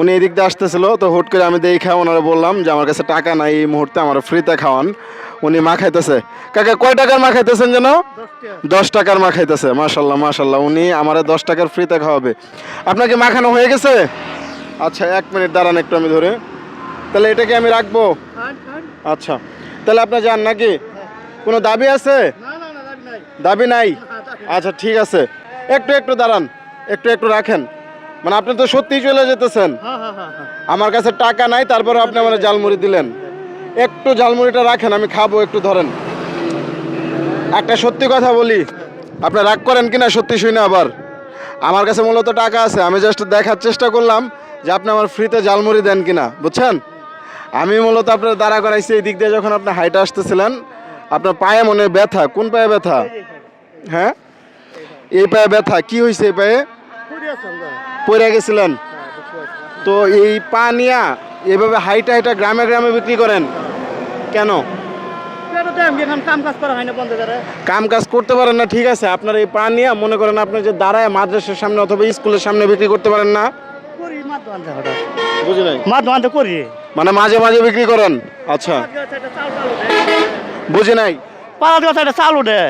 উনি এদিক দিয়ে আসতেছিল তো হুট করে আমি দেখে ওনারা বললাম যে আমার কাছে টাকা নাই এই মুহূর্তে আমার ফ্রিতে খাওয়ান। উনি মা খাইতেছে। কাকা কয় টাকার মা খাইতেছেন যেন? দশ টাকার মা খাইতেছে মাশাল্লাহ মাশাল্লাহ উনি আমার দশ টাকার ফ্রিতে খাওয়াবে। আপনাকে মাখানো হয়ে গেছে? আচ্ছা এক মিনিট দাঁড়ান একটু আমি ধরে। তাহলে এটাকে আমি রাখব? আচ্ছা তাহলে আপনি যান নাকি? কোনো দাবি আছে? দাবি নাই। আচ্ছা ঠিক আছে। একটু একটু দাঁড়ান। একটু একটু রাখেন। মানে আপনি তো সত্যিই চলে যেতেছেন। আমার কাছে টাকা নাই তারপরে আপনি আমার জালমুড়ি দিলেন। একটু জালমুড়িটা রাখেন আমি খাব একটু ধরেন। একটা সত্যি কথা বলি আপনি রাগ করেন কিনা সত্যি শুনে আবার। আমার কাছে মূলত টাকা আছে আমি জাস্ট দেখার চেষ্টা করলাম যে আপনি আমার ফ্রিতে জালমুড়ি দেন কিনা বুঝছেন? আমি মূলত আপনার দাঁড়া করাইছি এই দিক দিয়ে যখন আপনি হাইটে আসতেছিলেন আপনার পায়ে মনে ব্যথা কোন পায়ে ব্যথা? হ্যাঁ? এই পায়ে ব্যথা কি হয়েছে এই পায়ে? পড়ে গেছিলেন। তো এই পা নিয়া এভাবে হাইটা হাইটা গ্রামে গ্রামে বিক্রি করেন। কেন? কাম কাজ করতে পারেন না ঠিক আছে। আপনার এই পা নিয়ে মনে করেন আপনি যে দাঁড়ায় মাদ্রাসার সামনে অথবা স্কুলের সামনে বিক্রি করতে পারেন না। করি। মানে মাঝে মাঝে বিক্রি করেন। আচ্ছা। বুঝি নাই। চাল উঠে।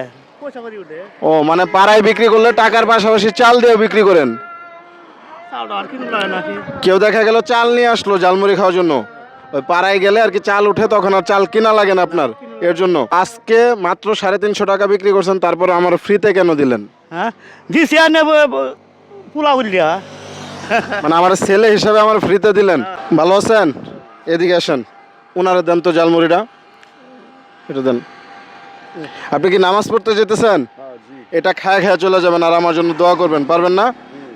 ও মানে পাড়ায় বিক্রি করলে টাকার পাশাপাশি চাল দিয়ে বিক্রি করেন। কেউ দেখা গেল চাল নিয়ে আসলো জালমুড়ি খাওয়ার জন্য। ওই পাড়ায় গেলে আর কি চাল উঠে তখন আর চাল কিনা লাগে না আপনার এর জন্য। আজকে মাত্র সাড়ে তিনশো টাকা বিক্রি করছেন তারপর আমার ফ্রিতে কেন দিলেন? হ্যাঁ? দিছি আর নেব পোলা উলিয়া মানে আমার ছেলে হিসাবে আমার ফ্রিতে দিলেন। ভালো আছেন? এদিকে আসেন। ওনারা দেন তো জালমুড়িটা এটা দেন। আপনি কি নামাজ পড়তে যেতেছেন? এটা খায় খায় চলে যাবেন আর আমার জন্য দোয়া করবেন পারবেন না?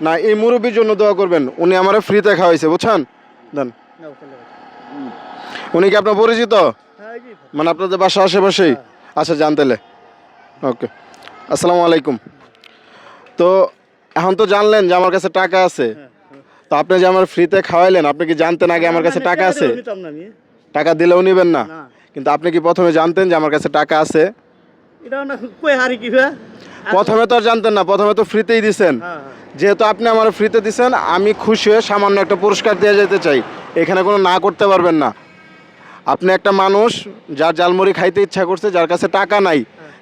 না এই মুরব্বীর জন্য দোয়া করবেন। উনি আমার ফ্রিতে খাওয়াইছে বুঝছেন? দেন। উনি কি আপনার পরিচিত? মানে আপনাদের বাসা আশেপাশেই? আচ্ছা জানতেলে ওকে। আসসালামু আলাইকুম। তো এখন তো জানলেন যে আমার কাছে টাকা আছে। তো আপনি যে আমার ফ্রিতে খাওয়াইলেন আপনি কি জানতেন আগে আমার কাছে টাকা আছে? টাকা দিলেও নিবেন না। কিন্তু আপনি কি প্রথমে জানতেন যে আমার কাছে টাকা আছে? এটা না কই হারি কি প্রথমে তো আর জানতেন না প্রথমে তো ফ্রিতেই দিছেন। যেহেতু আপনি আমার ফ্রিতে দিছেন আমি খুশি হয়ে সামান্য একটা পুরস্কার দিয়ে যেতে চাই। এখানে কোনো না করতে পারবেন না। আপনি একটা মানুষ যার জালমুড়ি খাইতে ইচ্ছা করছে যার কাছে টাকা নাই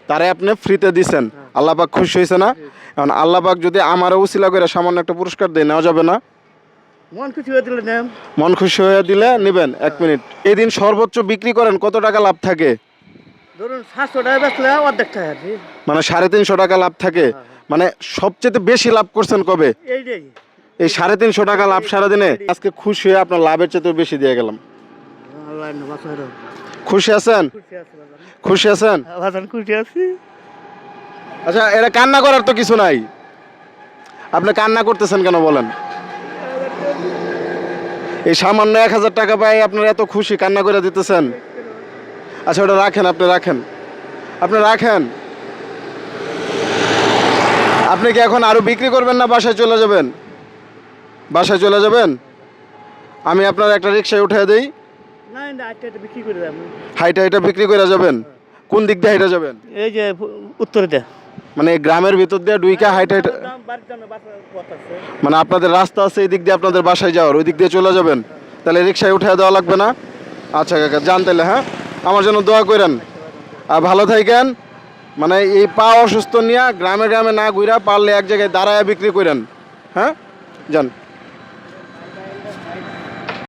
তারে আপনি ফ্রিতে দিছেন। আল্লাপাক খুশি হয়েছে না? এখন আল্লাপাক যদি আমারও উসিলা করে সামান্য একটা পুরস্কার দিয়ে নেওয়া যাবে না? মন খুশি হয়ে দিলে মন খুশি হয়ে দিলে নেবেন এক মিনিট। এদিন সর্বোচ্চ বিক্রি করেন কত টাকা লাভ থাকে? ধরুন সাতশো টাকা বেচলে অর্ধেক টাকা মানে সাড়ে তিনশো টাকা লাভ থাকে। মানে সবচেয়ে বেশি লাভ করছেন কবে? এই সাড়ে তিনশো টাকা লাভ সারাদিনে? আজকে খুশি হয়ে আপনার লাভের চেয়ে বেশি দিয়ে গেলাম। খুশি আছেন? খুশি আছেন? খুশি আছি। আচ্ছা এটা কান্না করার তো কিছু নাই। আপনি কান্না করতেছেন কেন বলেন? এই সামান্য এক হাজার টাকা পাই আপনার এত খুশি কান্না করে দিতেছেন। আচ্ছা ওটা রাখেন আপনি রাখেন। আপনি রাখেন। আপনি কি এখন আরও বিক্রি করবেন না বাসায় চলে যাবেন? বাসায় চলে যাবেন? আমি আপনার একটা রিক্সায় উঠে দিই। না এটা বিক্রি করে দেব হাইটা হাইটা বিক্রি করে যাবেন? কোন দিক দিয়ে হাইটা যাবেন? এই যে উত্তরে মানে গ্রামের ভিতর দিয়ে ডুইকা হাইটা হাইটা মানে আপনাদের রাস্তা আছে এই দিক দিয়ে আপনাদের বাসায় যাওয়ার ওই দিক দিয়ে চলে যাবেন? তাহলে রিক্সায় উঠে দেওয়া লাগবে না? আচ্ছা কাকা যান তাহলে হ্যাঁ? আমার জন্য দোয়া করেন। আর ভালো থাকেন। মানে এই পা অসুস্থ নিয়ে গ্রামে গ্রামে না ঘুরা পারলে এক জায়গায় দাঁড়ায় বিক্রি করেন হ্যাঁ? যান।